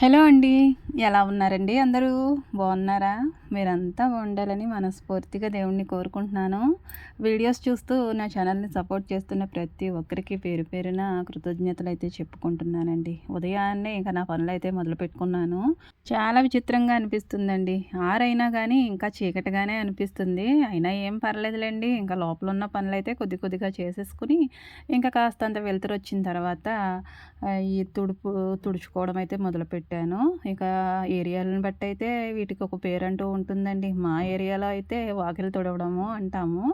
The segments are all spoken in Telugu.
హలో అండి ఎలా ఉన్నారండి అందరూ? బాగున్నారా? మీరంతా ఉండాలని మనస్ఫూర్తిగా దేవుణ్ణి కోరుకుంటున్నాను. వీడియోస్ చూస్తూ నా ఛానల్ని సపోర్ట్ చేస్తున్న ప్రతి ఒక్కరికి పేరు పేరున కృతజ్ఞతలు అయితే చెప్పుకుంటున్నానండి. ఉదయాన్నే ఇంకా నా పనులు అయితే మొదలు పెట్టుకున్నాను. చాలా విచిత్రంగా అనిపిస్తుందండి. ఆరైనా కానీ ఇంకా చీకటిగానే అనిపిస్తుంది. అయినా ఏం పర్లేదులేండి. ఇంకా లోపల ఉన్న పనులు అయితే కొద్ది కొద్దిగా చేసేసుకుని ఇంకా కాస్తంత వెలుతురు వచ్చిన తర్వాత ఈ తుడుపు తుడుచుకోవడం అయితే మొదలుపెట్టాను. ఇక ఏరియాలను బట్టి అయితే వీటికి ఒక పేరంటూ ఉంటుందండి. మా ఏరియాలో అయితే వాకిలు తుడవడము అంటాము.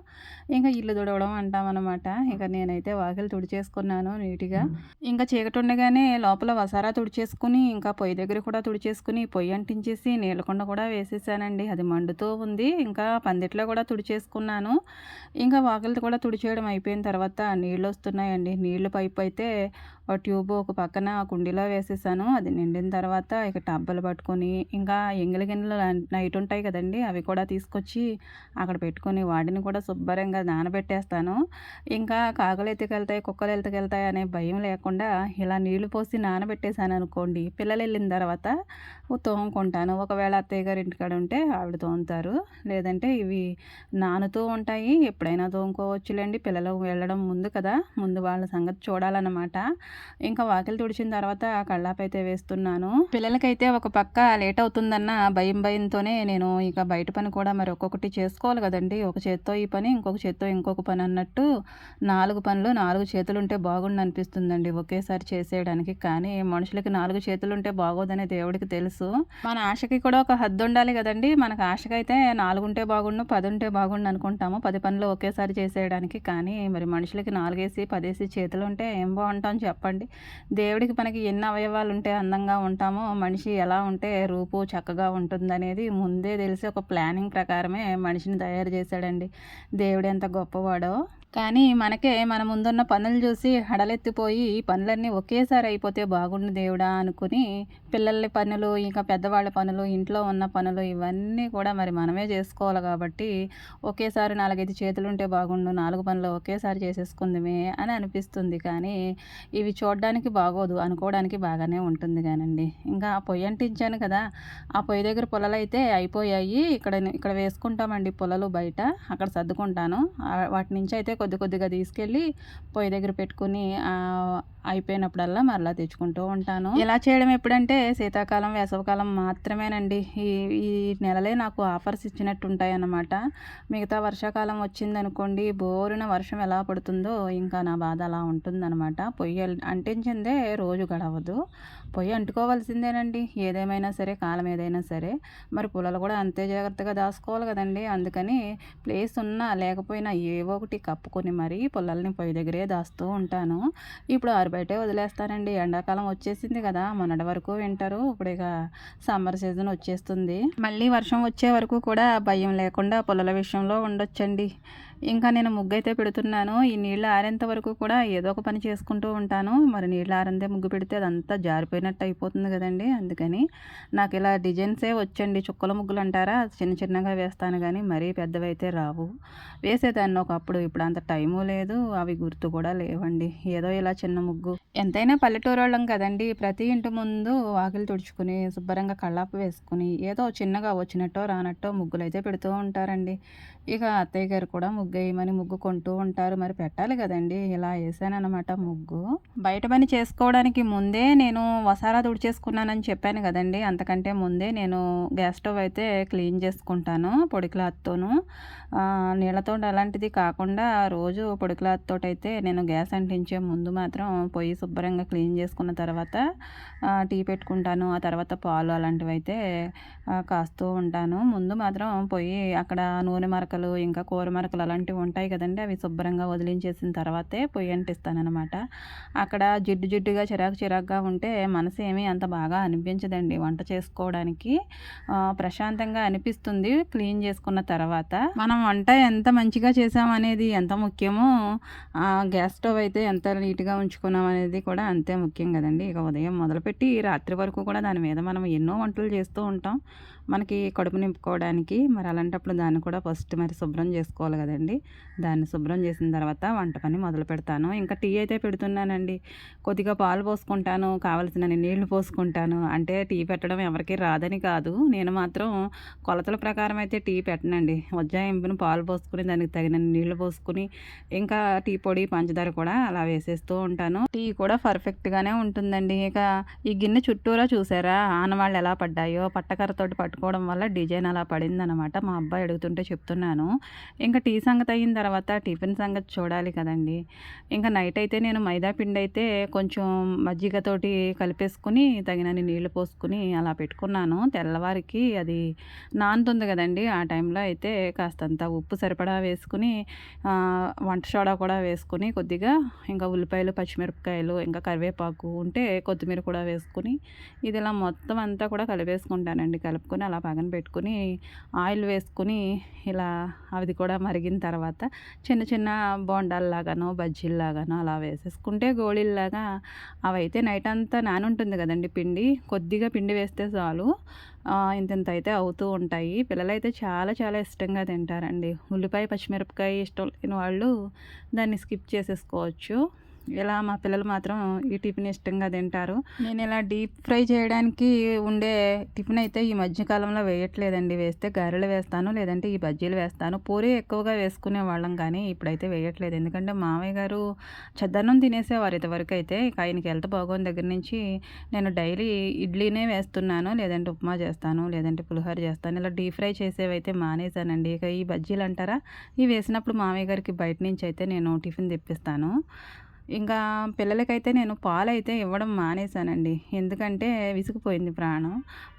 ఇంకా ఇల్లు తుడవడం అంటామన్నమాట. ఇంకా నేనైతే వాకిలు తుడిచేసుకున్నాను నీట్గా. ఇంకా చీకటి ఉండగానే లోపల వసారా తుడిచేసుకుని ఇంకా పొయ్యి దగ్గర కూడా తుడిచేసుకుని పొయ్యి అంటించేసి నీళ్ళకొండ కూడా వేసేసానండి. అది మండుతూ ఉంది. ఇంకా పందిట్లో కూడా తుడిచేసుకున్నాను. ఇంకా వాకిలతో కూడా తుడిచేయడం అయిపోయిన తర్వాత నీళ్ళు వస్తున్నాయండి. నీళ్ళు పైపు అయితే ట్యూబ్ ఒక పక్కన కుండీలో వేసేసాను. అది నిండిన తర్వాత ఇక టబ్బలు పట్టుకొని ఇంకా ఎంగిలి గిన్నెలు నైట్ ఉంటాయి కదండి అవి కూడా తీసుకొచ్చి అక్కడ పెట్టుకొని వాటిని కూడా శుభ్రంగా నానబెట్టేస్తాను. ఇంకా కాకులు ఎత్తుకెళ్తాయి కుక్కలు ఎత్తుకెళ్తాయి అనే భయం లేకుండా ఇలా నీళ్ళు పోసి నానబెట్టేశాను అనుకోండి పిల్లలు వెళ్ళిన తర్వాత తోముకుంటాను. ఒకవేళ అత్తయ్య గారి ఇంటికాడ ఉంటే ఆవిడ తోముతారు. లేదంటే ఇవి నానుతూ ఉంటాయి. ఎప్పుడైనా తోముకోవచ్చులేండి పిల్లలు వెళ్ళడం ముందు కదా ముందు వాళ్ళ సంగతి చూడాలన్నమాట. ఇంకా వాకిలి తుడిచిన తర్వాత కళ్ళాపైతే వేస్తున్నాను. పిల్లలకైతే ఒక పక్క లేట్ అవుతుందన్న భయం భయంతోనే నేను ఇక బయట పని కూడా మరి ఒక్కొక్కటి చేసుకోవాలి కదండి. ఒక చేత్తో ఈ పని ఇంకొక చేత్తో ఇంకొక పని అన్నట్టు నాలుగు పనులు నాలుగు చేతులు ఉంటే బాగుండు అనిపిస్తుందండి. ఒకేసారి చేసేయడానికి కానీ మనుషులకి నాలుగు చేతులు ఉంటే బాగోదనే దేవుడికి తెలుసు. మన ఆశకి కూడా ఒక హద్దు ఉండాలి కదండి. మనకు ఆశకైతే నాలుగు ఉంటే బాగుండు పది ఉంటే బాగుండు అనుకుంటాము. పది పనులు ఒకేసారి చేసేయడానికి కానీ మరి మనుషులకి నాలుగేసి పదేసి చేతులు ఉంటే ఏం బాగుంటాం చెప్పండి. దేవుడికి మనకి ఎన్ని అవయవాలు ఉంటే అందంగా ఉంటామో మనిషి ఎలా ఉంటే రూపు చక్కగా ఉంటుందనేది ముందే తెలిసి ఒక ప్లానింగ్ ప్రకారమే మనిషిని తయారు చేశాడండి. దేవుడు ఎంత గొప్పవాడో. కానీ మనకే మన ముందున్న పనులు చూసి హడలెత్తిపోయి ఈ పనులన్నీ ఒకేసారి అయిపోతే బాగుండు దేవుడా అనుకుని పిల్లల పనులు ఇంకా పెద్దవాళ్ళ పనులు ఇంట్లో ఉన్న పనులు ఇవన్నీ కూడా మరి మనమే చేసుకోవాలి కాబట్టి ఒకేసారి నాలుగైదు చేతులు ఉంటే బాగుండు నాలుగు పనులు ఒకేసారి చేసేసుకుందమే అని అనిపిస్తుంది. కానీ ఇవి చూడడానికి బాగోదు అనుకోవడానికి బాగానే ఉంటుంది కానండి. ఇంకా ఆ పొయ్యి అంటించాను కదా ఆ పొయ్యి దగ్గర పొలలు అయితే అయిపోయాయి. ఇక్కడ ఇక్కడ వేసుకుంటామండి పొలలు బయట అక్కడ సర్దుకుంటాను. వాటి నుంచి అయితే కొద్ది కొద్దిగా తీసుకెళ్ళి పొయ్యి దగ్గర పెట్టుకుని అయిపోయినప్పుడల్లా మరలా తెచ్చుకుంటూ ఉంటాను. ఇలా చేయడం ఎప్పుడంటే శీతాకాలం వేసవకాలం మాత్రమేనండి. ఈ ఈ నెలలే నాకు ఆఫర్స్ ఇచ్చినట్టు ఉంటాయి అన్నమాట మిగతా వర్షాకాలం వచ్చిందనుకోండి బోరున వర్షం ఎలా పడుతుందో ఇంకా నా బాధ అలా ఉంటుందన్నమాట. పొయ్యి అంటించిందే రోజు గడవదు. పొయ్యి అంటుకోవాల్సిందేనండి. ఏదేమైనా సరే కాలం ఏదైనా సరే. మరి పుల్లలు కూడా అంతే జాగ్రత్తగా దాచుకోవాలి కదండి. అందుకని ప్లేస్ ఉన్నా లేకపోయినా ఏవో ఒకటి కప్పుకొని మరీ పుల్లల్ని పొయ్యి దగ్గరే దాస్తూ ఉంటాను. ఇప్పుడు ఆరు బయటే వదిలేస్తానండి. ఎండాకాలం వచ్చేసింది కదా మొన్నటి వరకు వింటారు ఇప్పుడు ఇక సమ్మర్ సీజన్ వచ్చేస్తుంది. మళ్ళీ వర్షం వచ్చే వరకు కూడా భయం లేకుండా పొలాల విషయంలో ఉండొచ్చండి. ఇంకా నేను ముగ్గు అయితే పెడుతున్నాను. ఈ నీళ్ళు ఆరేంత వరకు కూడా ఏదో ఒక పని చేసుకుంటూ ఉంటాను. మరి నీళ్ళు ఆరందే ముగ్గు పెడితే అదంతా జారిపోయినట్టు అయిపోతుంది కదండి. అందుకని నాకు ఇలా డిజైన్సే వచ్చండి. చుక్కల ముగ్గులు అంటారా? చిన్న చిన్నగా వేస్తాను కానీ మరీ పెద్దవి అయితే రావు. వేసేదాన్ని ఒకప్పుడు ఇప్పుడు అంత టైము లేదు. అవి గుర్తు కూడా లేవండి. ఏదో ఇలా చిన్న ముగ్గు. ఎంతైనా పల్లెటూరు వాళ్ళం కదండి. ప్రతి ఇంటి ముందు వాకిలు తుడుచుకుని శుభ్రంగా కళ్ళాపు వేసుకుని ఏదో చిన్నగా వచ్చినట్టో రానట్టో ముగ్గులు అయితే పెడుతూ ఉంటారండి. ఇక అత్తయ్య గారు కూడా ముగ్గు వేయమని ముగ్గు కొంటూ ఉంటారు. మరి పెట్టాలి కదండి. ఇలా వేసానమాట ముగ్గు. బయట పని చేసుకోవడానికి ముందే నేను వసారా తుడిచేసుకున్నానని చెప్పాను కదండి. అంతకంటే ముందే నేను గ్యాస్ స్టవ్ అయితే క్లీన్ చేసుకుంటాను పొడి క్లాత్తోను. నీళ్ళతో అలాంటిది కాకుండా రోజు పొడి క్లాత్ అయితే నేను గ్యాస్ అంటించే ముందు మాత్రం పొయ్యి శుభ్రంగా క్లీన్ చేసుకున్న తర్వాత టీ పెట్టుకుంటాను. ఆ తర్వాత పాలు అలాంటివి అయితే కాస్తూ ఉంటాను. ముందు మాత్రం పొయ్యి అక్కడ నూనె మరక మరకలు ఇంకా కూర మరకలు అలాంటివి ఉంటాయి కదండి. అవి శుభ్రంగా వదిలించేసిన తర్వాతే పొయ్యి అంటిస్తానమాట అక్కడ జిడ్డు జిడ్డుగా చిరాకు చిరాకుగా ఉంటే మనసు ఏమీ అంత బాగా అనిపించదండి వంట చేసుకోవడానికి. ప్రశాంతంగా అనిపిస్తుంది క్లీన్ చేసుకున్న తర్వాత. మనం వంట ఎంత మంచిగా చేసామనేది ఎంత ముఖ్యమో గ్యాస్ స్టవ్ అయితే ఎంత నీట్గా ఉంచుకున్నాం అనేది కూడా అంతే ముఖ్యం కదండి. ఇక ఉదయం మొదలుపెట్టి రాత్రి వరకు కూడా దాని మీద మనం ఎన్నో వంటలు చేస్తూ ఉంటాం. మనకి కడుపు నింపుకోవడానికి. మరి అలాంటప్పుడు దాన్ని కూడా ఫస్ట్ మరి శుభ్రం చేసుకోవాలి కదండి. దాన్ని శుభ్రం చేసిన తర్వాత వంట పని మొదలు పెడతాను. ఇంకా టీ అయితే పెడుతున్నానండి. కొద్దిగా పాలు పోసుకుంటాను కావలసినన్ని నీళ్ళు పోసుకుంటాను. అంటే టీ పెట్టడం ఎవరికి రాదని కాదు. నేను మాత్రం కొలతల ప్రకారం అయితే టీ పెట్టనండి. ఉజ్జాయింపును పాలు పోసుకుని దానికి తగిన నీళ్ళు పోసుకుని ఇంకా టీ పొడి పంచదార కూడా అలా వేసేస్తూ ఉంటాను. టీ కూడా పర్ఫెక్ట్గానే ఉంటుందండి. ఇక ఈ గిన్నె చుట్టూరా చూసారా? ఆనవాళ్ళు ఎలా పడ్డాయో పట్టకరతోటి పట్టుకోవడం వల్ల డిజైన్ అలా పడిందనమాట. మా అబ్బాయి అడుగుతుంటే చెప్తున్నాను. ఇంకా టీ సంగతి అయిన తర్వాత టిఫిన్ సంగతి చూడాలి కదండి. ఇంకా నైట్ అయితే నేను మైదా పిండి అయితే కొంచెం మజ్జిగతోటి కలిపేసుకుని తగినన్ని నీళ్ళు పోసుకుని అలా పెట్టుకున్నాను. తెల్లవారికి అది నానుతుంది కదండి. ఆ టైంలో అయితే కాస్తంత ఉప్పు సరిపడా వేసుకుని వంట సోడా కూడా వేసుకుని కొద్దిగా ఇంకా ఉల్లిపాయలు పచ్చిమిరపకాయలు ఇంకా కరివేపాకు ఉంటే కొత్తిమీర కూడా వేసుకుని ఇది ఇలా మొత్తం అంతా కూడా కలిపేసుకుంటానండి. కలుపుకొని అలా పగన పెట్టుకుని ఆయిల్ వేసుకుని ఇలా అది కూడా మరిగిన తర్వాత చిన్న చిన్న బోండాల్లాగానో బజ్జీల్లాగానో అలా వేసేసుకుంటే గోళీల్లాగా అవైతే నైట్ అంతా నానుంటుంది కదండి పిండి. కొద్దిగా పిండి వేస్తే చాలు. ఇంత అయితే అవుతూ ఉంటాయి. పిల్లలైతే చాలా చాలా ఇష్టంగా తింటారండి. ఉల్లిపాయ పచ్చిమిరపకాయ ఇష్టం లేని వాళ్ళు దాన్ని స్కిప్ చేసేసుకోవచ్చు. ఇలా మా పిల్లలు మాత్రం ఈ టిఫిన్ ఇష్టంగా తింటారు. నేను ఇలా డీప్ ఫ్రై చేయడానికి ఉండే టిఫిన్ అయితే ఈ మధ్యకాలంలో వేయట్లేదండి. వేస్తే గారెలు వేస్తాను లేదంటే ఈ బజ్జీలు వేస్తాను. పూరి ఎక్కువగా వేసుకునే వాళ్ళం కానీ ఇప్పుడైతే వేయట్లేదు. ఎందుకంటే మామయ్య గారు చద్దన్నం తినేసేవారు ఇంతవరకు అయితే. ఇక ఆయనకి హెల్త్ బాగోని దగ్గర నుంచి నేను డైలీ ఇడ్లీనే వేస్తున్నాను లేదంటే ఉప్మా చేస్తాను లేదంటే పులిహోర చేస్తాను. ఇలా డీప్ ఫ్రై చేసేవైతే మానేశానండి. ఇక ఈ బజ్జీలు అంటారా? ఇవి వేసినప్పుడు మామయ్య గారికి బయట నుంచి అయితే నేను టిఫిన్ తెప్పిస్తాను. ఇంకా పిల్లలకైతే నేను పాలు అయితే ఇవ్వడం మానేశానండి. ఎందుకంటే విసిగిపోయింది ప్రాణం.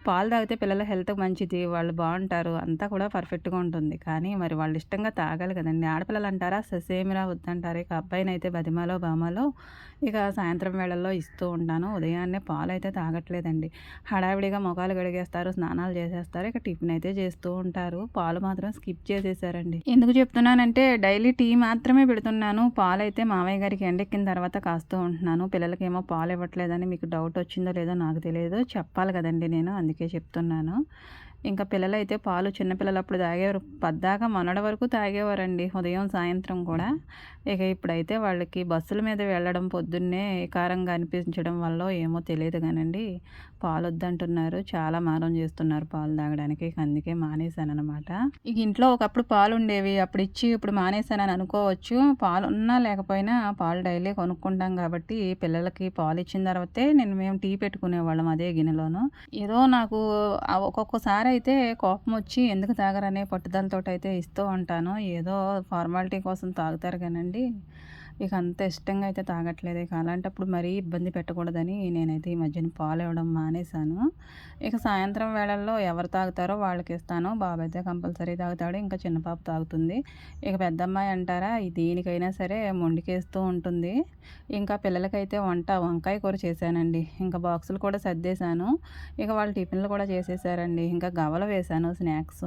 పాలు తాగితే పిల్లల హెల్త్ మంచిది వాళ్ళు బాగుంటారు అంతా కూడా పర్ఫెక్ట్గా ఉంటుంది. కానీ మరి వాళ్ళు ఇష్టంగా తాగాలి కదండి. ఆడపిల్లలు అంటారా ససేమిరా వద్దంటారు ఇక అబ్బాయిని అయితే బదిమాలో బామాలో ఇక సాయంత్రం వేళల్లో ఇస్తూ ఉంటాను ఉదయాన్నే పాలు అయితే తాగట్లేదండి. హడావిడిగా మొఖాలు గడిగేస్తారు స్నానాలు చేసేస్తారు ఇక టిఫిన్ అయితే చేస్తూ ఉంటారు. పాలు మాత్రం స్కిప్ చేసేసారండి. ఎందుకు చెప్తున్నానంటే డైలీ టీ మాత్రమే పెడుతున్నాను. పాలు అయితే మామయ్య గారికి ఎండెక్కిన తర్వాత కాస్తూ ఉంటున్నాను. పిల్లలకేమో పాలు ఇవ్వట్లేదని మీకు డౌట్ వచ్చిందో లేదో నాకు తెలియదు. చెప్పాలి కదండి నేను అందుకే చెప్తున్నాను. ఇంకా పిల్లలైతే పాలు చిన్నపిల్లలు అప్పుడు తాగేవారు పద్దాక మొన్నటి వరకు తాగేవారండి ఉదయం సాయంత్రం కూడా. ఇక ఇప్పుడైతే వాళ్ళకి బస్సుల మీద వెళ్ళడం పొద్దున్నే కారంగా అనిపించడం వల్ల ఏమో తెలియదు కానండి. పాలు వద్దంటున్నారు చాలా మారం చేస్తున్నారు పాలు తాగడానికి. అందుకే మానేశాను అనమాట ఇక ఇంట్లో ఒకప్పుడు పాలు ఉండేవి అప్పుడు ఇచ్చి ఇప్పుడు మానేశానని అనుకోవచ్చు. పాలు ఉన్నా లేకపోయినా పాలు డైలీ కొనుక్కుంటాం కాబట్టి పిల్లలకి పాలు ఇచ్చిన తర్వాతే నేను మేము టీ పెట్టుకునేవాళ్ళం అదే గిన్నెలోను. ఏదో నాకు ఒక్కొక్కసారి అయితే కోపం వచ్చి ఎందుకు తాగరనే పట్టుదలతో అయితే ఇస్తూ ఉంటాను. ఏదో ఫార్మాలిటీ కోసం తాగుతారు కానండి. ఇక అంత ఇష్టంగా అయితే తాగట్లేదు. ఇక అలాంటప్పుడు మరీ ఇబ్బంది పెట్టకూడదని నేనైతే ఈ మధ్యన పాలు ఇవ్వడం మానేశాను. ఇక సాయంత్రం వేళల్లో ఎవరు తాగుతారో వాళ్ళకి ఇస్తాను. బాబు అయితే కంపల్సరీ తాగుతాడు. ఇంకా చిన్న పాప తాగుతుంది. ఇక పెద్దమ్మాయి అంటారా దేనికైనా సరే మొండికేస్తూ ఉంటుంది. ఇంకా పిల్లలకైతే వంట వంకాయ కూర చేశానండి. ఇంకా బాక్సులు కూడా సర్దేశాను. ఇక వాళ్ళు టిఫిన్లు కూడా చేసేసారండి. ఇంకా గవల వేశాను స్నాక్స్.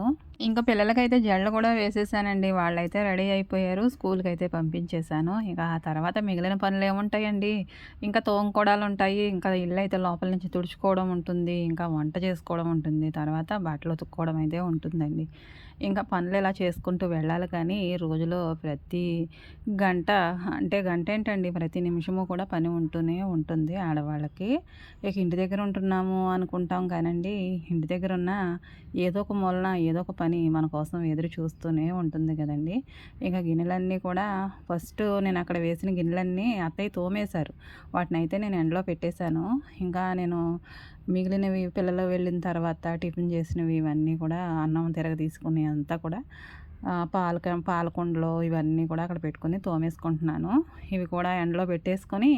ఇంకా పిల్లలకైతే జళ్ళు కూడా వేసేసానండి. వాళ్ళైతే రెడీ అయిపోయారు. స్కూల్కి అయితే పంపించేశాను ఆ తర్వాత మిగిలిన పనులు ఏముంటాయండి? ఇంకా తోముకోవడాలు ఉంటాయి ఇంకా ఇల్లు అయితే లోపల నుంచి తుడుచుకోవడం ఉంటుంది. ఇంకా వంట చేసుకోవడం ఉంటుంది. తర్వాత బట్టలు ఉతుక్కోవడం అయితే ఉంటుందండి. ఇంకా పనులు ఇలా చేసుకుంటూ వెళ్ళాలి. కానీ రోజులో ప్రతి గంట అంటే గంట ఏంటండి? ప్రతి నిమిషము కూడా పని ఉంటూనే ఉంటుంది ఆడవాళ్ళకి. ఇక ఇంటి దగ్గర ఉంటున్నాము అనుకుంటాం కానండి. ఇంటి దగ్గర ఉన్న ఏదో ఒక మూలన ఏదో ఒక పని మన కోసం ఎదురు చూస్తూనే ఉంటుంది కదండి. ఇంకా గిన్నెలన్నీ కూడా ఫస్ట్ నేను అక్కడ వేసిన గిన్నెలన్నీ అత్తయ్య తోమేశారు. వాటిని అయితే నేను ఎండలో పెట్టేశాను. ఇంకా నేను మిగిలినవి పిల్లలు వెళ్ళిన తర్వాత టిఫిన్ చేసినవి ఇవన్నీ కూడా అన్నం తిరగ తీసుకుని అంతా కూడా పాలక పాలకుండలు ఇవన్నీ కూడా అక్కడ పెట్టుకుని తోమేసుకుంటున్నాను. ఇవి కూడా ఎండలో పెట్టేసుకొని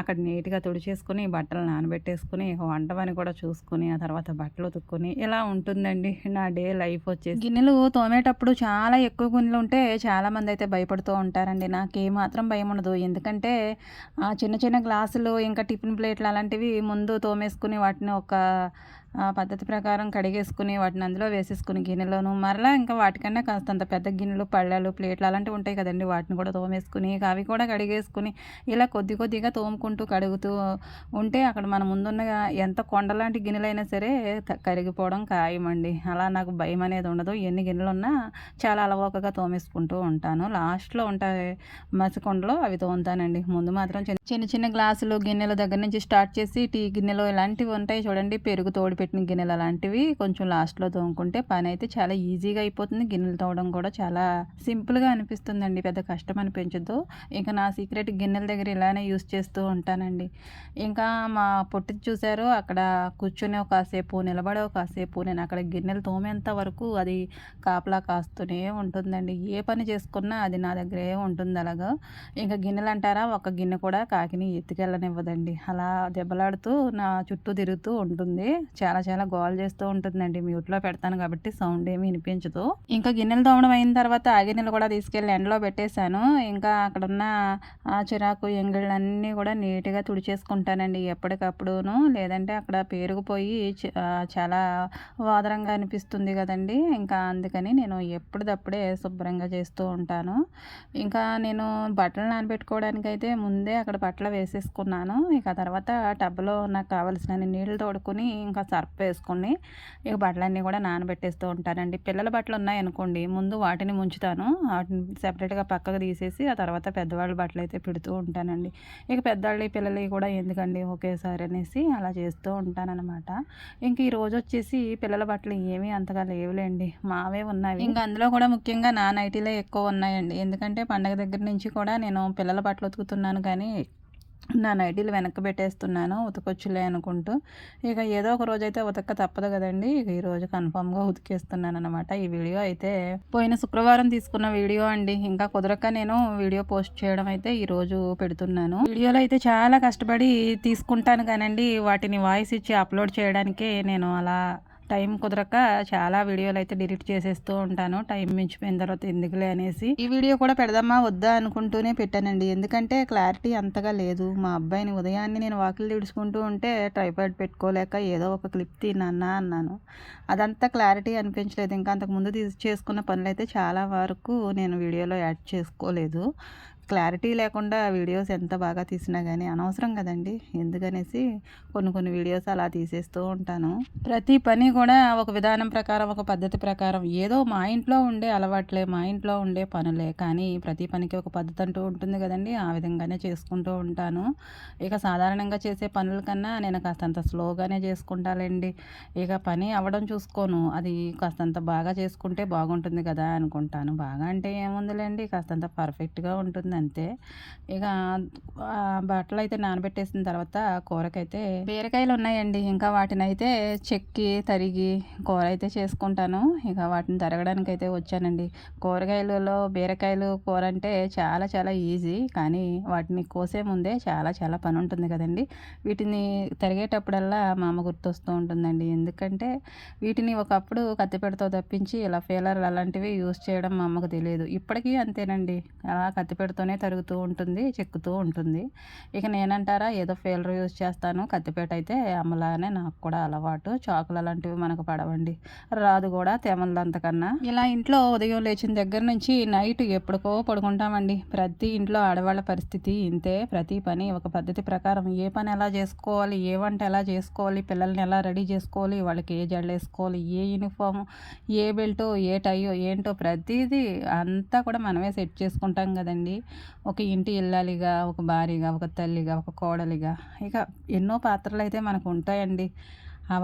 అక్కడ నీట్గా తుడిచేసుకొని బట్టలు నానబెట్టేసుకొని వంట పని కూడా చూసుకొని ఆ తర్వాత బట్టలు ఉతుక్కొని ఇలా ఉంటుందండి నా డే లైఫ్ వచ్చేసి. గిన్నెలు తోమేటప్పుడు చాలా ఎక్కువ గిన్నెలు ఉంటే చాలామంది అయితే భయపడుతూ ఉంటారండి. నాకు ఏమాత్రం భయం ఉండదు. ఎందుకంటే చిన్న చిన్న గ్లాసులు ఇంకా టిఫిన్ ప్లేట్లు అలాంటివి ముందు తోమేసుకుని వాటిని ఒక పద్ధతి ప్రకారం కడిగేసుకుని వాటిని అందులో వేసేసుకుని గిన్నెలోను మరలా ఇంకా వాటికన్నా కాస్తంత పెద్ద గిన్నెలు పళ్ళలు ప్లేట్లు అలాంటివి ఉంటాయి కదండి. వాటిని కూడా తోమేసుకుని అవి కూడా కడిగేసుకుని ఇలా కొద్ది కొద్దిగా తోముకుంటూ కడుగుతూ ఉంటే అక్కడ మన ముందున్న ఎంత కొండలాంటి గిన్నెలైనా సరే కరిగిపోవడం ఖాయమండి. అలా నాకు భయం అనేది ఉండదు. ఎన్ని గిన్నెలు ఉన్నా చాలా అలవోకగా తోమేసుకుంటూ ఉంటాను. లాస్ట్లో ఉంటాయి మసికొండలో అవి తోముతానండి. ముందు మాత్రం చిన్న చిన్న చిన్న గ్లాసులు గిన్నెల దగ్గర నుంచి స్టార్ట్ చేసి టీ గిన్నెలు ఇలాంటివి ఉంటాయి చూడండి. పెరుగు తోడు పెట్టిన గిన్నెలు అలాంటివి కొంచెం లాస్ట్లో తోముకుంటే పని అయితే చాలా ఈజీగా అయిపోతుంది. గిన్నెలు తోవడం కూడా చాలా సింపుల్గా అనిపిస్తుందండి. పెద్ద కష్టం అనిపించదు. ఇంకా నా సీక్రెట్ గిన్నెల దగ్గర ఇలానే యూస్ చేస్తూ ఉంటానండి. ఇంకా మా పొట్టి చూశారు. అక్కడ కూర్చొని కాసేపు నిలబడే ఒక కాసేపు నేను అక్కడ గిన్నెలు తోమేంత వరకు అది కాపలా కాస్తూనే ఉంటుందండి. ఏ పని చేసుకున్నా అది నా దగ్గరే ఉంటుంది అలాగా. ఇంకా గిన్నెలు అంటారా? ఒక గిన్నె కూడా కాకిని ఎత్తుకెళ్ళనివ్వదండి. అలా దెబ్బలాడుతూ నా చుట్టూ తిరుగుతూ ఉంటుంది. చాలా చాలా గోల్ చేస్తూ ఉంటుందండి. మ్యూట్లో పెడతాను కాబట్టి సౌండ్ ఏమీ వినిపించదు. ఇంకా గిన్నెలు తోమడం అయిన తర్వాత ఆ గిన్నెలు కూడా తీసుకెళ్ళి ఎండలో పెట్టేశాను. ఇంకా అక్కడున్న ఆ చిరాకు ఎంగిళ్ళన్నీ కూడా నీట్గా తుడిచేసుకుంటానండి ఎప్పటికప్పుడును. లేదంటే అక్కడ పేరుకుపోయి చ- చాలా వాదరంగా అనిపిస్తుంది కదండి. ఇంకా అందుకని నేను ఎప్పటిదప్పుడే శుభ్రంగా చేస్తూ ఉంటాను. ఇంకా నేను బట్టలు నానబెట్టుకోవడానికి అయితే ముందే అక్కడ బట్టలు వేసేసుకున్నాను. ఇక తర్వాత టబ్లో నాకు కావలసిన నీళ్ళు తోడుకుని ఇంకా సర్ఫ్ వేసుకొని ఇక బట్టలన్నీ కూడా నానబెట్టేస్తూ ఉంటానండి. పిల్లల బట్టలు ఉన్నాయనుకోండి ముందు వాటిని ముంచుతాను. వాటిని సెపరేట్గా పక్కకు తీసేసి ఆ తర్వాత పెద్దవాళ్ళ బట్టలు అయితే పెడుతూ ఉంటానండి. ఇక పెద్దవాళ్ళవి పిల్లలవి కూడా ఎందుకండి ఒకేసారి అనేసి అలా చేస్తూ ఉంటానన్నమాట. ఇంక ఈ రోజు వచ్చేసి పిల్లల బట్టలు ఏమీ అంతగా లేవులేండి. మావే ఉన్నాయి ఇంకా అందులో కూడా ముఖ్యంగా నా నైటీలే ఎక్కువ ఉన్నాయండి. ఎందుకంటే పండగ దగ్గర నుంచి కూడా నేను పిల్లల బట్టలు ఉతుకుతున్నాను కానీ నా నైటీలు వెనక్కి పెట్టేస్తున్నాను ఉతకొచ్చులే అనుకుంటూ. ఇక ఏదో ఒక రోజు అయితే ఉతక్క తప్పదు కదండి. ఇక ఈరోజు కన్ఫామ్గా ఉతికేస్తున్నాను అనమాట ఈ వీడియో అయితే పోయిన శుక్రవారం తీసుకున్న వీడియో అండి. ఇంకా కుదరక నేను వీడియో పోస్ట్ చేయడం అయితే ఈరోజు పెడుతున్నాను. వీడియోలో అయితే చాలా కష్టపడి తీసుకుంటాను కానండి. వాటిని వాయిస్ ఇచ్చి అప్లోడ్ చేయడానికే నేను అలా టైం కుదరక చాలా వీడియోలు అయితే డిలీట్ చేసేస్తూ ఉంటాను. టైం మించిపోయిన తర్వాత ఎందుకులే అనేసి. ఈ వీడియో కూడా పెడదామా వద్దా అనుకుంటూనే పెట్టానండి. ఎందుకంటే క్లారిటీ అంతగా లేదు. మా అబ్బాయిని ఉదయాన్నే నేను వాకిలు తుడుచుకుంటూ ఉంటే ట్రైపాడ్ పెట్టుకోలేక ఏదో ఒక క్లిప్ తినన్నా అన్నాను. అదంతా క్లారిటీ అనిపించలేదు. ఇంకా అంతకుముందు తీసి చేసుకున్న పనులు అయితే చాలా వరకు నేను వీడియోలో యాడ్ చేసుకోలేదు. క్లారిటీ లేకుండా వీడియోస్ ఎంత బాగా తీసినా కానీ అనవసరం కదండి. ఎందుకనేసి కొన్ని కొన్ని వీడియోస్ అలా తీసేస్తూ ఉంటాను. ప్రతి పని కూడా ఒక విధానం ప్రకారం ఒక పద్ధతి ప్రకారం ఏదో మా ఇంట్లో ఉండే అలవాట్లే మా ఇంట్లో ఉండే పనులే. కానీ ప్రతి పనికి ఒక పద్ధతి అంటూ ఉంటుంది కదండి. ఆ విధంగానే చేసుకుంటూ ఉంటాను. ఇక సాధారణంగా చేసే పనుల కన్నా నేను కాస్తంత స్లోగానే చేసుకుంటానండి ఇక పని అవ్వడం చూసుకోను. అది కాస్తంత బాగా చేసుకుంటే బాగుంటుంది కదా అనుకుంటాను. బాగా అంటే ఏముందిలేండి? కాస్తంత పర్ఫెక్ట్గా ఉంటుంది అంతే ఇక ఆ బట్టలు అయితే నానబెట్టేసిన తర్వాత కూరకైతే బీరకాయలు ఉన్నాయండి ఇంకా వాటిని అయితే చెక్కి తరిగి కూర అయితే చేసుకుంటాను. ఇక వాటిని తరగడానికి అయితే వచ్చానండి. కూరగాయలలో బీరకాయలు కూర అంటే చాలా చాలా ఈజీ. కానీ వాటిని కోసే ముందే చాలా చాలా పని ఉంటుంది కదండి. వీటిని తరిగేటప్పుడల్లా మా అమ్మ గుర్తొస్తూ ఉంటుందండి. ఎందుకంటే వీటిని ఒకప్పుడు కత్తిపెడతో తప్పించి ఇలా ఫీలర్ అలాంటివి యూస్ చేయడం మా అమ్మకు తెలియదు. ఇప్పటికీ అంతేనండి. అలా కత్తిపెడతోనే తరుగుతూ ఉంటుంది చెక్కుతూ ఉంటుంది. ఇక నేనంటారా ఏదో ఫీలర్ యూజ్ చేస్తాను. కత్తిపేట అయితే అమ్మలానే నాకు కూడా అలవాటు. చాకులు అలాంటివి మనకు పడవండి. రాదు కూడా తెమలదంతకన్నా ఇలా ఇంట్లో ఉదయం లేచిన దగ్గర నుంచి నైట్ ఎప్పటికో పడుకుంటామండి. ప్రతి ఇంట్లో ఆడవాళ్ళ పరిస్థితి ఇంతే. ప్రతి పని ఒక పద్ధతి ప్రకారం ఏ పని ఎలా చేసుకోవాలి ఏ వంట ఎలా చేసుకోవాలి పిల్లల్ని ఎలా రెడీ చేసుకోవాలి వాళ్ళకి ఏ జడలు వేసుకోవాలి ఏ యూనిఫామ్ ఏ బెల్టో ఏ టైయో ఏంటో ప్రతిదీ అంతా కూడా మనమే సెట్ చేసుకుంటాం కదండి. ఒక ఇంటి ఇల్లాలిగా ఒక భార్యగా ఒక తల్లిగా ఒక కోడలిగా. ఇక ఎన్నో పాత్రలు అయితే మనకు ఉంటాయండి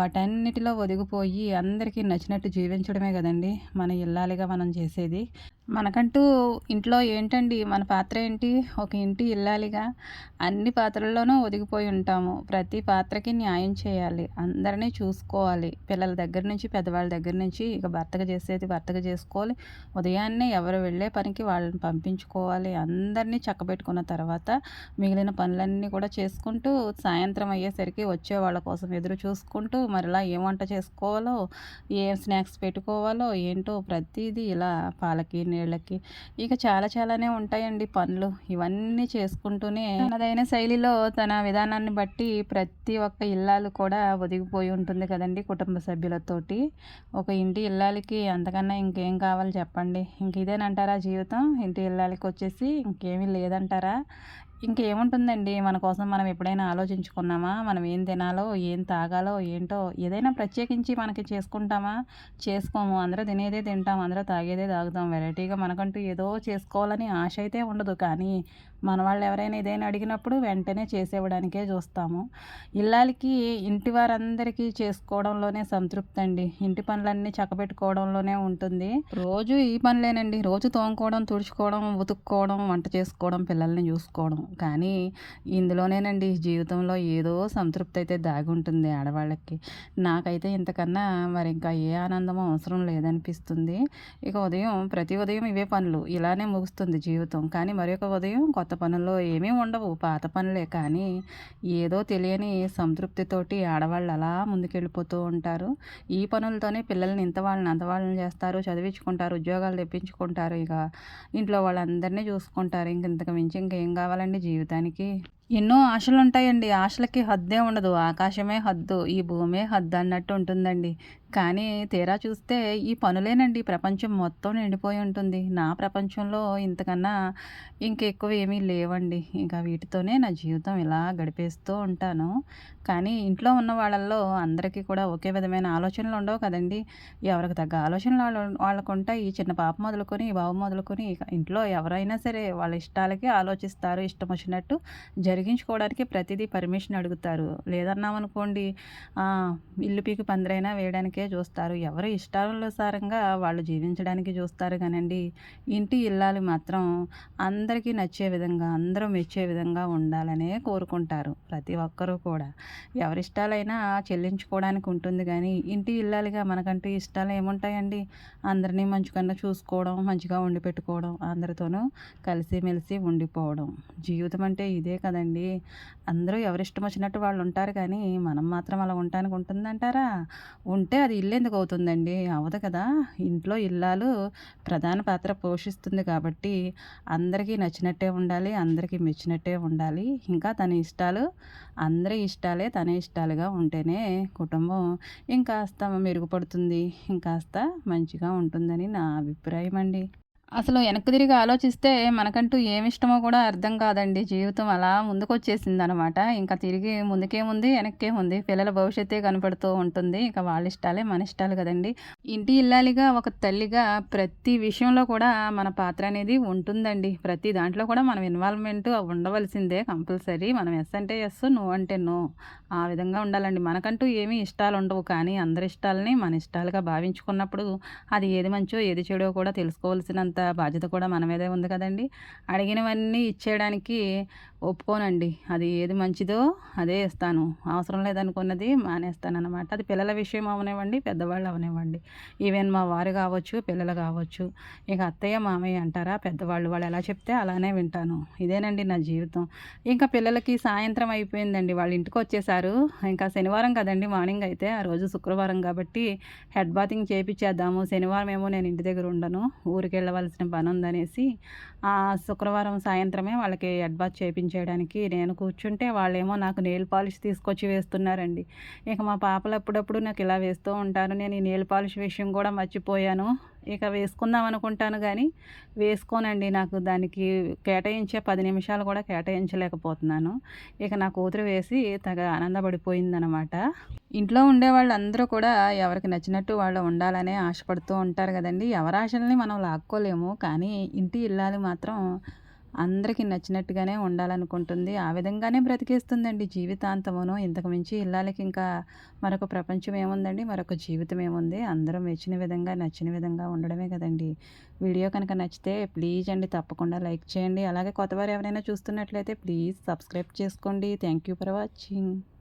వాటన్నిటిలో ఒదిగిపోయి అందరికీ నచ్చినట్టు జీవించడమే కదండి మన ఇల్లాలిగా మనం చేసేది. మనకంటూ ఇంట్లో ఏంటండి? మన పాత్ర ఏంటి? ఒక ఇంటి ఇల్లాలిగా. అన్ని పాత్రల్లోనూ ఒదిగిపోయి ఉంటాము. ప్రతి పాత్రకి న్యాయం చేయాలి. అందరినీ చూసుకోవాలి. పిల్లల దగ్గర నుంచి పెద్దవాళ్ళ దగ్గర నుంచి ఇక భర్తగా చేసేది భర్తగా చేసుకోవాలి. ఉదయాన్నే ఎవరు వెళ్ళే పనికి వాళ్ళని పంపించుకోవాలి. అందరినీ చక్కబెట్టుకున్న తర్వాత మిగిలిన పనులన్నీ కూడా చేసుకుంటూ సాయంత్రం అయ్యేసరికి వచ్చే వాళ్ళ కోసం ఎదురు చూసుకుంటూ మరిలా ఏం వంట చేసుకోవాలో ఏం స్నాక్స్ పెట్టుకోవాలో ఏంటో ప్రతిదీ ఇలా పాలకి నీళ్ళకి. ఇక చాలా చాలానే ఉంటాయండి పనులు. ఇవన్నీ చేసుకుంటూనే తనదైన శైలిలో తన విధానాన్ని బట్టి ప్రతి ఒక్క ఇల్లాలు కూడా ఒదిగిపోయి ఉంటుంది కదండి కుటుంబ సభ్యులతోటి. ఒక ఇంటి ఇల్లాలకి అంతకన్నా ఇంకేం కావాలి చెప్పండి. ఇంక ఇదేనంటారా జీవితం? ఇంటి ఇల్లాలకి వచ్చేసి ఇంకేమీ లేదంటారా? ఇంకేముంటుందండి? మన కోసం మనం ఎప్పుడైనా ఆలోచించుకున్నామా? మనం ఏం తినాలో ఏం తాగాలో ఏంటో ఏదైనా ప్రత్యేకించి మనకి చేసుకుంటామా? చేసుకోము. అందరూ తినేదే తింటాం అందరూ తాగేదే తాగుతాం. వెరైటీగా మనకంటూ ఏదో చేసుకోవాలని ఆశ అయితే ఉండదు. కానీ మన వాళ్ళు ఎవరైనా ఏదైనా అడిగినప్పుడు వెంటనే చేసేవడానికే చూస్తాము. ఇల్లాలకి ఇంటి వారందరికీ చేసుకోవడంలోనే సంతృప్తి అండి ఇంటి పనులన్నీ చక్కబెట్టుకోవడంలోనే ఉంటుంది. రోజు ఈ పనులేనండి. రోజు తోముకోవడం తుడుచుకోవడం ఉతుక్కోవడం వంట చేసుకోవడం పిల్లల్ని చూసుకోవడం. కానీ ఇందులోనేనండి జీవితంలో ఏదో సంతృప్తి అయితే దాగి ఉంటుంది ఆడవాళ్ళకి. నాకైతే ఇంతకన్నా మరి ఇంకా ఏ ఆనందమో అవసరం లేదనిపిస్తుంది. ఇక ఉదయం ప్రతి ఉదయం ఇవే పనులు. ఇలానే ముగుస్తుంది జీవితం. కానీ మరొక ఉదయం కొత్త కొత్త పనుల్లో ఏమీ ఉండవు. పాత పనులే. కానీ ఏదో తెలియని సంతృప్తితోటి ఆడవాళ్ళు అలా ముందుకెళ్ళిపోతూ ఉంటారు. ఈ పనులతోనే పిల్లల్ని ఇంత వాళ్ళని అంత వాళ్ళని చేస్తారు. చదివించుకుంటారు. ఉద్యోగాలు తెప్పించుకుంటారు. ఇక ఇంట్లో వాళ్ళందరినీ చూసుకుంటారు. ఇంక ఇంతకు మించి ఇంకేం కావాలండి జీవితానికి. ఎన్నో ఆశలు ఉంటాయండి ఆశలకి హద్దే ఉండదు. ఆకాశమే హద్దు. ఈ భూమే హద్దు అన్నట్టు ఉంటుందండి. కానీ తీరా చూస్తే ఈ పనులేనండి. ప్రపంచం మొత్తం నిండిపోయి ఉంటుంది. నా ప్రపంచంలో ఇంతకన్నా ఇంకెక్కువ ఏమీ లేవండి. ఇంకా వీటితోనే నా జీవితం ఇలా గడిపేస్తూ ఉంటాను. కానీ ఇంట్లో ఉన్న వాళ్ళల్లో అందరికీ కూడా ఒకే విధమైన ఆలోచనలు ఉండవు కదండి. ఎవరికి తగ్గ ఆలోచనలు వాళ్ళు వాళ్ళకు ఉంటాయి చిన్న పాప మొదలుకొని బాబు మొదలుకొని ఇంట్లో ఎవరైనా సరే వాళ్ళ ఇష్టాలకి ఆలోచిస్తారు. ఇష్టం వచ్చినట్టు జరిగించుకోవడానికి ప్రతిదీ పర్మిషన్ అడుగుతారు. లేదన్నామనుకోండి ఇల్లు పీకి పందిరైనా వేయడానికే చూస్తారు. ఎవరు ఇష్టానుసారంగా వాళ్ళు జీవించడానికి చూస్తారు కానండి. ఇంటి ఇల్లాలు మాత్రం అందరికీ నచ్చే విధంగా అందరూ మెచ్చే విధంగా ఉండాలనే కోరుకుంటారు ప్రతి ఒక్కరూ కూడా. ఎవరిష్టాలైనా చెల్లించుకోవడానికి ఉంటుంది కానీ ఇంటి ఇల్లాలుగా మనకంటూ ఇష్టాలు ఏముంటాయండి? అందరినీ మంచికన్నా చూసుకోవడం మంచిగా వండి పెట్టుకోవడం అందరితోనూ కలిసిమెలిసి ఉండిపోవడం. జీవితం అంటే ఇదే కదండి. అందరూ ఎవరిష్టం వచ్చినట్టు వాళ్ళు ఉంటారు కానీ మనం మాత్రం అలా ఉండటానికి ఉంటుందంటారా? ఉంటే అది ఇల్లు ఎందుకు అవుతుందండి? అవదు కదా. ఇంట్లో ఇల్లాలు ప్రధాన పాత్ర పోషిస్తుంది కాబట్టి అందరికీ నచ్చినట్టే ఉండాలి అందరికీ మెచ్చినట్టే ఉండాలి. ఇంకా తన ఇష్టాలు అందరి ఇష్టాలే తన ఇష్టాలుగా ఉంటేనే కుటుంబం ఇంకాస్త మెరుగుపడుతుంది ఇంకాస్త మంచిగా ఉంటుందని నా అభిప్రాయం అండి అసలు వెనక్కి తిరిగి ఆలోచిస్తే మనకంటూ ఏమి ఇష్టమో కూడా అర్థం కాదండి. జీవితం అలా ముందుకు వచ్చేసింది అనమాట ఇంకా తిరిగి ముందుకేముంది వెనక్కే ఉంది. పిల్లల భవిష్యత్తే కనపడుతూ ఉంటుంది. ఇంకా వాళ్ళ ఇష్టాలే మన ఇష్టాలు కదండి. ఇంటి ఇల్లాలిగా ఒక తల్లిగా ప్రతి విషయంలో కూడా మన పాత్ర అనేది ఉంటుందండి. ప్రతి దాంట్లో కూడా మనం ఇన్వాల్వ్మెంట్ ఉండవలసిందే కంపల్సరీ. మనం ఎస్ అంటే ఎస్ నో అంటే నో ఆ విధంగా ఉండాలండి. మనకంటూ ఏమీ ఇష్టాలు ఉండవు. కానీ అందరి ఇష్టాలని మన ఇష్టాలుగా భావించుకున్నప్పుడు అది ఏది మంచో ఏది చెడో కూడా తెలుసుకోవాల్సినంత బాధ్యత కూడా మన మీదే ఉంది కదండి. అడిగినవన్నీ ఇచ్చేయడానికి ఒప్పుకోనండి. అది ఏది మంచిదో అదే ఇస్తాను. అవసరం లేదనుకున్నది మానేస్తాను అనమాట అది పిల్లల విషయం అవనివ్వండి పెద్దవాళ్ళు అవనివ్వండి. ఈవెన్ మా వారు కావచ్చు పిల్లలు కావచ్చు. ఇక అత్తయ్య మామయ్య అంటారా? పెద్దవాళ్ళు వాళ్ళు ఎలా చెప్తే అలానే వింటాను. ఇదేనండి నా జీవితం. ఇంకా పిల్లలకి సాయంత్రం అయిపోయిందండి. వాళ్ళ ఇంటికి వచ్చేసారు. ఇంకా శనివారం కదండి మార్నింగ్ అయితే. ఆ రోజు శుక్రవారం కాబట్టి హెడ్ బాతింగ్ చేయించేద్దాము శనివారం ఏమో నేను ఇంటి దగ్గర ఉండను. ఊరికి చేయాల్సిన పని ఉందనేసి శుక్రవారం సాయంత్రమే వాళ్ళకి హెడ్ చేయించేయడానికి నేను కూర్చుంటే వాళ్ళేమో నాకు నెయిల్ పాలిష్ తీసుకొచ్చి వేస్తున్నారండి. ఇక మా పాపలు అప్పుడప్పుడు నాకు ఇలా వేస్తూ ఉంటారు. నేను ఈ నెయిల్ పాలిష్ విషయం కూడా మర్చిపోయాను. ఇక వేసుకుందాం అనుకుంటాను కానీ వేసుకోనండి. నాకు దానికి కేటాయించే పది నిమిషాలు కూడా కేటాయించలేకపోతున్నాను. ఇక నా కూతురు వేసి తగ ఆనందపడిపోయిందనమాట. ఇంట్లో ఉండే వాళ్ళందరూ కూడా ఎవరికి నచ్చినట్టు వాళ్ళు ఉండాలనే ఆశపడుతూ ఉంటారు కదండి. ఎవరి ఆశల్ని మనం లాక్కోలేము. కానీ ఇంటి ఇల్లాలు మాత్రం అందరికీ నచ్చినట్టుగానే ఉండాలనుకుంటుంది. ఆ విధంగానే బ్రతికేస్తుందండి జీవితాంతమును. ఇంతకు మించి ఇల్లాలకి ఇంకా మరొక ప్రపంచం ఏముందండి? మరొక జీవితం ఏముంది? అందరూ మెచ్చిన విధంగా నచ్చిన విధంగా ఉండడమే కదండి. వీడియో కనుక నచ్చితే ప్లీజ్ అండి తప్పకుండా లైక్ చేయండి. అలాగే కొత్తవారు ఎవరైనా చూస్తున్నట్లయితే ప్లీజ్ సబ్స్క్రైబ్ చేసుకోండి. Thank you for watching.